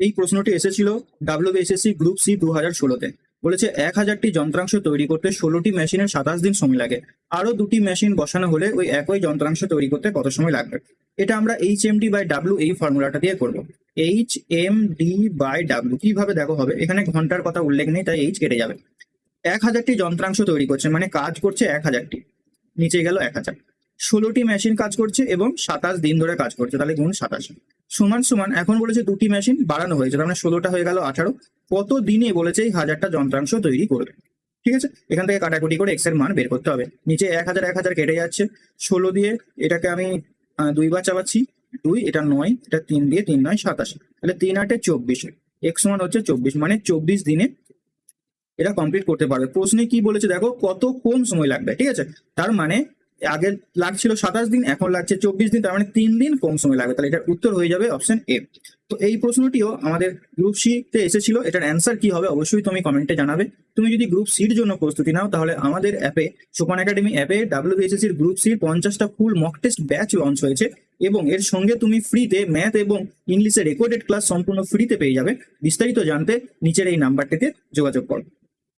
এই প্রশ্নটি এসেছিল ডাব্লিউবিএসএসসি গ্রুপ সি দু হাজার ষোলোতে। বলেছে এক হাজারটি যন্ত্রাংশ তৈরি করতে ষোলোটি মেশিনের সাতাশ দিন সময় লাগে। আরও দুটি মেশিন বসানো হলে ওই একই যন্ত্রাংশ তৈরি করতে কত সময় লাগবে? এটা আমরা H M D by W এই ফর্মুলাটা দিয়ে করব। H M D by W কীভাবে দেখো হবে? এখানে ঘণ্টার কথা উল্লেখ নেই, তাই এইচ কেটে যাবে। এক হাজারটি যন্ত্রাংশ তৈরি করছে মানে কাজ করছে এক হাজারটি নিচে গেল এক হাজার ষোলোটি মেশিন কাজ করছে এবং সাতাশ দিন ধরে কাজ করছে, তাহলে গুণ সাতাশ। সমান সমান, এখন বলেছে দুটি মেশিন বাড়ানো হয়েছে, তার মানে ষোলোটা হয়ে গেল আঠারো। কত দিনে বলেছে এই হাজারটা যন্ত্রাংশ তৈরি করবে? ঠিক আছে? এখান থেকে কাটাকুটি করে এক্সের মান বের করতে হবে। নিচে এক হাজার এক হাজার কেটে যাচ্ছে। ষোলো দিয়ে এটাকে আমি দুইবার চাপাচ্ছি। দুই, এটা নয়, এটা তিন দিয়ে তিন নয়, সাতাশ। তাহলে তিন আটে চব্বিশ। এক্স সমান হচ্ছে চব্বিশ মানে চব্বিশ দিনে এটা কমপ্লিট করতে পারবে। প্রশ্নে কি বলেছে দেখো, কত কম সময় লাগবে? ঠিক আছে? তার মানে আগে লাগছিল সাতাশ দিন, এখন লাগছে চব্বিশ দিন, তার মানে তিন দিন কম সময় লাগবে। তাহলে এটার উত্তর হয়ে যাবে অপশন এ তো এই প্রশ্নটিও আমাদের গ্রুপ সি তে এসেছিল, এটার অ্যান্সার কি হবে অবশ্যই তুমি কমেন্টে জানাবে। তুমি যদি গ্রুপ সির জন্য প্রস্তুতি নাও, তাহলে আমাদের অ্যাপে সোপান একাডেমি অ্যাপে ডাব্লিউবিএসএসির গ্রুপ সির পঞ্চাশটা full mock test batch launch হয়েছে এবং এর সঙ্গে তুমি ফ্রিতে ম্যাথ এবং ইংলিশের রেকর্ডেড ক্লাস সম্পূর্ণ ফ্রিতে পেয়ে যাবে। বিস্তারিত জানতে নিচের এই নাম্বারটিতে যোগাযোগ করো।